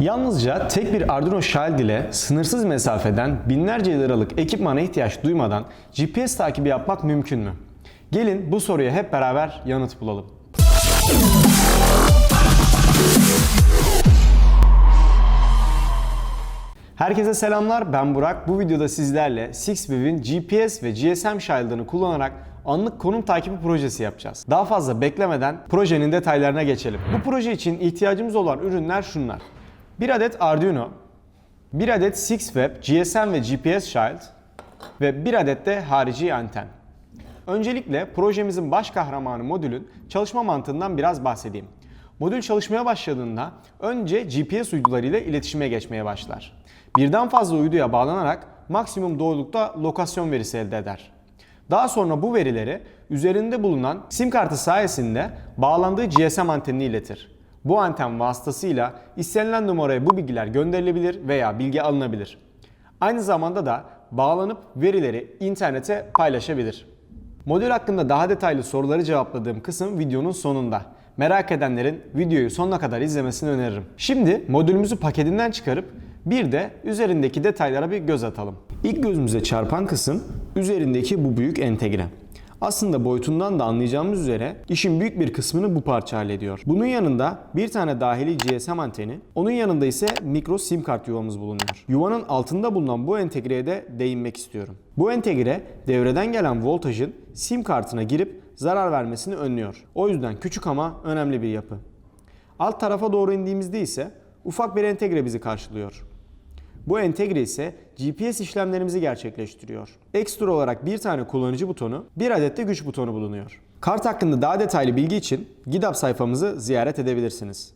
Yalnızca tek bir Arduino Child ile sınırsız mesafeden binlerce liralık ekipmana ihtiyaç duymadan GPS takibi yapmak mümkün mü? Gelin bu soruya hep beraber yanıt bulalım. Herkese selamlar ben Burak. Bu videoda sizlerle Sixwav'in GPS ve GSM Shield'ını kullanarak anlık konum takibi projesi yapacağız. Daha fazla beklemeden projenin detaylarına geçelim. Bu proje için ihtiyacımız olan ürünler şunlar. Bir adet Arduino, bir adet Sixwave GSM ve GPS Shield ve bir adet de harici anten. Öncelikle projemizin baş kahramanı modülün çalışma mantığından biraz bahsedeyim. Modül çalışmaya başladığında önce GPS uydularıyla iletişime geçmeye başlar. Birden fazla uyduya bağlanarak maksimum doğrulukta lokasyon verisi elde eder. Daha sonra bu verileri üzerinde bulunan sim kartı sayesinde bağlandığı GSM antenine iletir. Bu anten vasıtasıyla istenilen numaraya bu bilgiler gönderilebilir veya bilgi alınabilir. Aynı zamanda da bağlanıp verileri internete paylaşabilir. Modül hakkında daha detaylı soruları cevapladığım kısım videonun sonunda. Merak edenlerin videoyu sonuna kadar izlemesini öneririm. Şimdi modülümüzü paketinden çıkarıp bir de üzerindeki detaylara bir göz atalım. İlk gözümüze çarpan kısım üzerindeki bu büyük entegre. Aslında boyutundan da anlayacağımız üzere işin büyük bir kısmını bu parça hallediyor. Bunun yanında bir tane dahili GSM anteni, onun yanında ise mikro sim kart yuvamız bulunuyor. Yuvanın altında bulunan bu entegreye de değinmek istiyorum. Bu entegre devreden gelen voltajın sim kartına girip zarar vermesini önlüyor. O yüzden küçük ama önemli bir yapı. Alt tarafa doğru indiğimizde ise ufak bir entegre bizi karşılıyor. Bu entegre ise GPS işlemlerimizi gerçekleştiriyor. Ekstra olarak bir tane kullanıcı butonu, bir adet de güç butonu bulunuyor. Kart hakkında daha detaylı bilgi için GitHub sayfamızı ziyaret edebilirsiniz.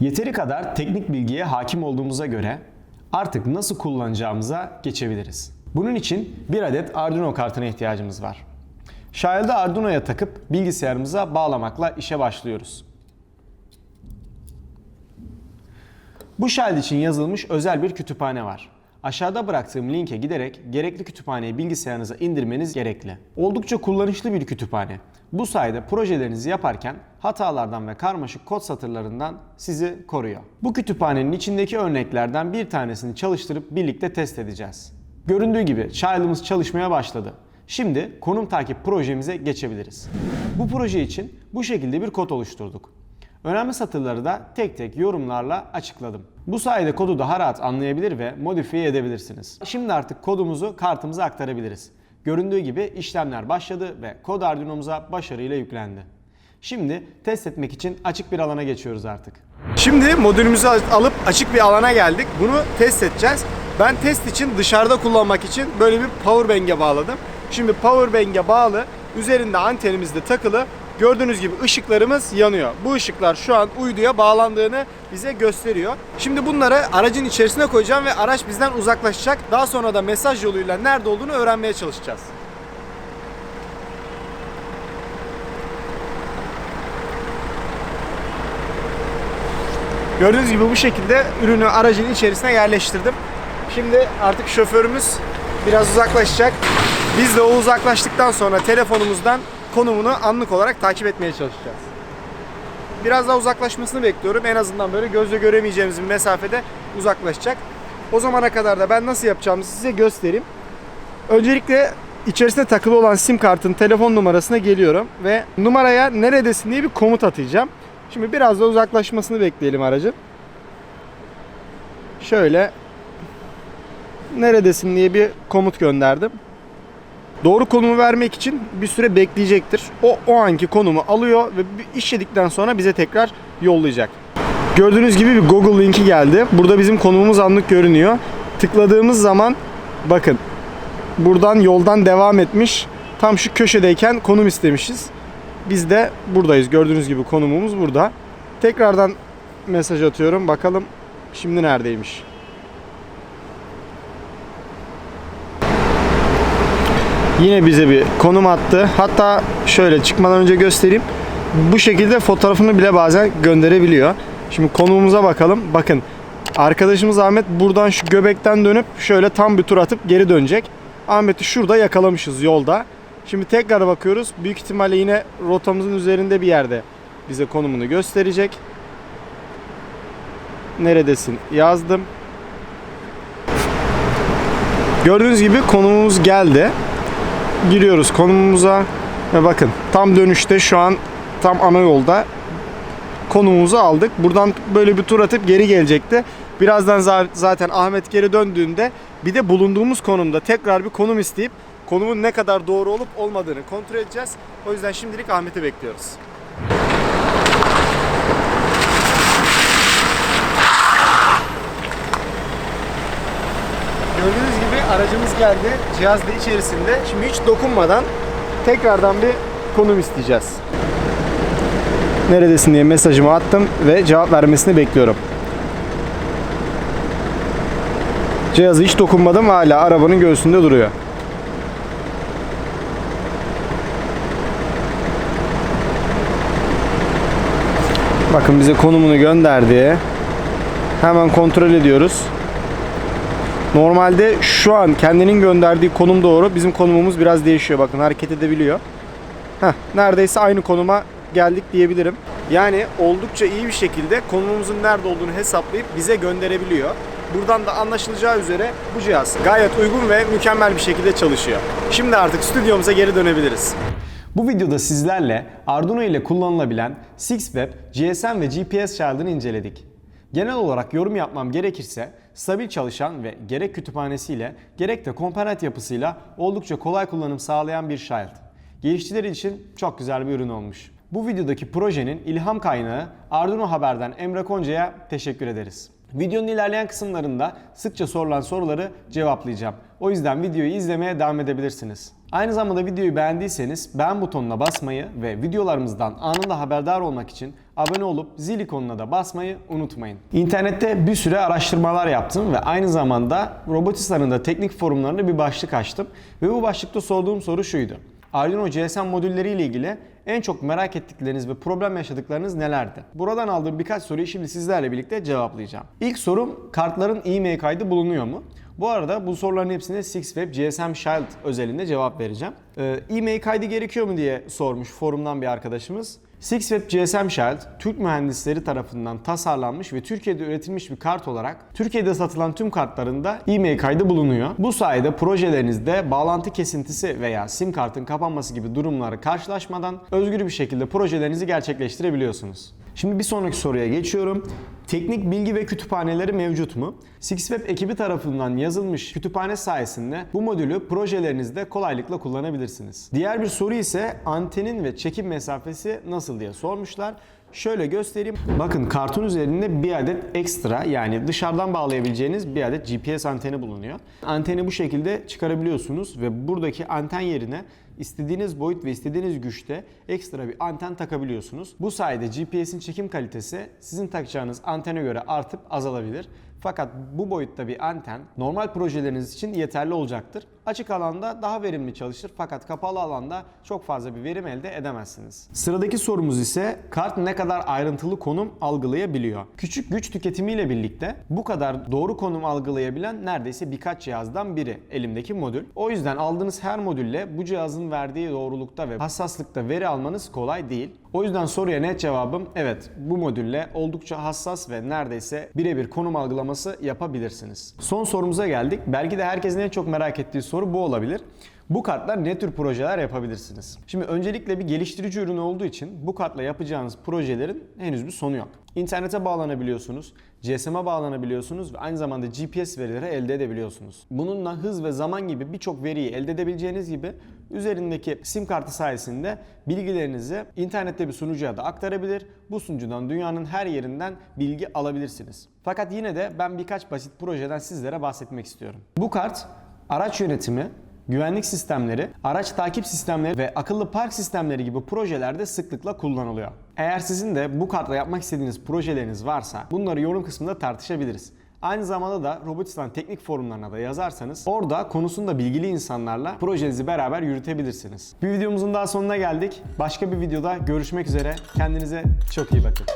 Yeteri kadar teknik bilgiye hakim olduğumuza göre artık nasıl kullanacağımıza geçebiliriz. Bunun için bir adet Arduino kartına ihtiyacımız var. Shield'ı Arduino'ya takıp bilgisayarımıza bağlamakla işe başlıyoruz. Bu Shell için yazılmış özel bir kütüphane var. Aşağıda bıraktığım linke giderek gerekli kütüphaneyi bilgisayarınıza indirmeniz gerekli. Oldukça kullanışlı bir kütüphane. Bu sayede projelerinizi yaparken hatalardan ve karmaşık kod satırlarından sizi koruyor. Bu kütüphanenin içindeki örneklerden bir tanesini çalıştırıp birlikte test edeceğiz. Göründüğü gibi Child'ımız çalışmaya başladı. Şimdi konum takip projemize geçebiliriz. Bu proje için bu şekilde bir kod oluşturduk. Önemli satırları da tek tek yorumlarla açıkladım. Bu sayede kodu daha rahat anlayabilir ve modifiye edebilirsiniz. Şimdi artık kodumuzu kartımıza aktarabiliriz. Göründüğü gibi işlemler başladı ve kod Arduino'muza başarıyla yüklendi. Şimdi test etmek için açık bir alana geçiyoruz artık. Şimdi modülümüzü alıp açık bir alana geldik. Bunu test edeceğiz. Ben test için dışarıda kullanmak için böyle bir powerbank'e bağladım. Şimdi powerbank'e bağlı, üzerinde antenimiz de takılı. Gördüğünüz gibi ışıklarımız yanıyor. Bu ışıklar şu an uyduya bağlandığını bize gösteriyor. Şimdi bunları aracın içerisine koyacağım ve araç bizden uzaklaşacak. Daha sonra da mesaj yoluyla nerede olduğunu öğrenmeye çalışacağız. Gördüğünüz gibi bu şekilde ürünü aracın içerisine yerleştirdim. Şimdi artık şoförümüz biraz uzaklaşacak. Biz de o uzaklaştıktan sonra telefonumuzdan konumunu anlık olarak takip etmeye çalışacağız. Biraz daha uzaklaşmasını bekliyorum. En azından böyle gözle göremeyeceğimiz bir mesafede uzaklaşacak. O zamana kadar da ben nasıl yapacağımı size göstereyim. Öncelikle içerisinde takılı olan sim kartın telefon numarasına geliyorum ve numaraya neredesin diye bir komut atacağım. Şimdi biraz da uzaklaşmasını bekleyelim aracın. Şöyle neredesin diye bir komut gönderdim. Doğru konumu vermek için bir süre bekleyecektir. O o anki konumu alıyor ve işledikten sonra bize tekrar yollayacak. Gördüğünüz gibi bir Google linki geldi. Burada bizim konumumuz anlık görünüyor. Tıkladığımız zaman bakın buradan yoldan devam etmiş. Tam şu köşedeyken konum istemişiz. Biz de buradayız. Gördüğünüz gibi konumumuz burada. Tekrardan mesaj atıyorum. Bakalım şimdi neredeymiş. Yine bize bir konum attı. Hatta şöyle çıkmadan önce göstereyim. Bu şekilde fotoğrafını bile bazen gönderebiliyor. Şimdi konumumuza bakalım. Bakın arkadaşımız Ahmet buradan şu göbekten dönüp şöyle tam bir tur atıp geri dönecek. Ahmet'i şurada yakalamışız yolda. Şimdi tekrar bakıyoruz. Büyük ihtimalle yine rotamızın üzerinde bir yerde bize konumunu gösterecek. neredesin yazdım. Gördüğünüz gibi konumumuz geldi. Giriyoruz konumumuza ve bakın tam dönüşte şu an tam ana yolda konumumuzu aldık. Buradan böyle bir tur atıp geri gelecekti. Birazdan za- zaten Ahmet geri döndüğünde bir de bulunduğumuz konumda tekrar bir konum isteyip konumun ne kadar doğru olup olmadığını kontrol edeceğiz. O yüzden şimdilik Ahmet'i bekliyoruz. Gördüğünüz gibi aracımız geldi. Cihaz da içerisinde. Şimdi hiç dokunmadan tekrardan bir konum isteyeceğiz. Neredesin diye mesajımı attım ve cevap vermesini bekliyorum. Cihazı hiç dokunmadım hala arabanın göğsünde duruyor. Bakın bize konumunu gönderdi. Hemen kontrol ediyoruz. Normalde şu an kendinin gönderdiği konum doğru. Bizim konumumuz biraz değişiyor. Bakın hareket edebiliyor. Heh, neredeyse aynı konuma geldik diyebilirim. Yani oldukça iyi bir şekilde konumumuzun nerede olduğunu hesaplayıp bize gönderebiliyor. Buradan da anlaşılacağı üzere bu cihaz gayet uygun ve mükemmel bir şekilde çalışıyor. Şimdi artık stüdyomuza geri dönebiliriz. Bu videoda sizlerle Arduino ile kullanılabilen SixWeb, GSM ve GPS Child'ını inceledik. Genel olarak yorum yapmam gerekirse stabil çalışan ve gerek kütüphanesiyle gerek de komponent yapısıyla oldukça kolay kullanım sağlayan bir Child. Gelişçiler için çok güzel bir ürün olmuş. Bu videodaki projenin ilham kaynağı Arduino Haber'den Emre Konca'ya teşekkür ederiz. Videonun ilerleyen kısımlarında sıkça sorulan soruları cevaplayacağım. O yüzden videoyu izlemeye devam edebilirsiniz. Aynı zamanda videoyu beğendiyseniz beğen butonuna basmayı ve videolarımızdan anında haberdar olmak için abone olup zil ikonuna da basmayı unutmayın. İnternette bir süre araştırmalar yaptım ve aynı zamanda Robotistan'ın da teknik forumlarında bir başlık açtım ve bu başlıkta sorduğum soru şuydu. Arduino GSM modülleri ile ilgili en çok merak ettikleriniz ve problem yaşadıklarınız nelerdi? Buradan aldığım birkaç soruyu şimdi sizlerle birlikte cevaplayacağım. İlk sorum kartların e-mail kaydı bulunuyor mu? Bu arada bu soruların hepsine SixWeb GSM Shield özelinde cevap vereceğim. Ee, e-mail kaydı gerekiyor mu diye sormuş forumdan bir arkadaşımız. SixWeb GSM Shield, Türk mühendisleri tarafından tasarlanmış ve Türkiye'de üretilmiş bir kart olarak Türkiye'de satılan tüm kartlarında e-mail kaydı bulunuyor. Bu sayede projelerinizde bağlantı kesintisi veya sim kartın kapanması gibi durumları karşılaşmadan özgür bir şekilde projelerinizi gerçekleştirebiliyorsunuz. Şimdi bir sonraki soruya geçiyorum. Teknik bilgi ve kütüphaneleri mevcut mu? SixWeb ekibi tarafından yazılmış kütüphane sayesinde bu modülü projelerinizde kolaylıkla kullanabilirsiniz. Diğer bir soru ise antenin ve çekim mesafesi nasıl diye sormuşlar. Şöyle göstereyim. Bakın kartın üzerinde bir adet ekstra yani dışarıdan bağlayabileceğiniz bir adet GPS anteni bulunuyor. Anteni bu şekilde çıkarabiliyorsunuz ve buradaki anten yerine istediğiniz boyut ve istediğiniz güçte ekstra bir anten takabiliyorsunuz. Bu sayede GPS'in çekim kalitesi sizin takacağınız antene göre artıp azalabilir. Fakat bu boyutta bir anten normal projeleriniz için yeterli olacaktır. Açık alanda daha verimli çalışır fakat kapalı alanda çok fazla bir verim elde edemezsiniz. Sıradaki sorumuz ise kart ne kadar ayrıntılı konum algılayabiliyor? Küçük güç tüketimiyle birlikte bu kadar doğru konum algılayabilen neredeyse birkaç cihazdan biri elimdeki modül. O yüzden aldığınız her modülle bu cihazın verdiği doğrulukta ve hassaslıkta veri almanız kolay değil. O yüzden soruya net cevabım evet bu modülle oldukça hassas ve neredeyse birebir konum algılaması yapabilirsiniz. Son sorumuza geldik. Belki de herkesin en çok merak ettiği soru bu olabilir. Bu kartlar ne tür projeler yapabilirsiniz? Şimdi öncelikle bir geliştirici ürün olduğu için bu kartla yapacağınız projelerin henüz bir sonu yok. İnternete bağlanabiliyorsunuz, GSM'e bağlanabiliyorsunuz ve aynı zamanda GPS verileri elde edebiliyorsunuz. Bununla hız ve zaman gibi birçok veriyi elde edebileceğiniz gibi üzerindeki sim kartı sayesinde bilgilerinizi internette bir sunucuya da aktarabilir. Bu sunucudan dünyanın her yerinden bilgi alabilirsiniz. Fakat yine de ben birkaç basit projeden sizlere bahsetmek istiyorum. Bu kart araç yönetimi, güvenlik sistemleri, araç takip sistemleri ve akıllı park sistemleri gibi projelerde sıklıkla kullanılıyor. Eğer sizin de bu kartla yapmak istediğiniz projeleriniz varsa bunları yorum kısmında tartışabiliriz. Aynı zamanda da Robotistan teknik forumlarına da yazarsanız orada konusunda bilgili insanlarla projenizi beraber yürütebilirsiniz. Bir videomuzun daha sonuna geldik. Başka bir videoda görüşmek üzere. Kendinize çok iyi bakın.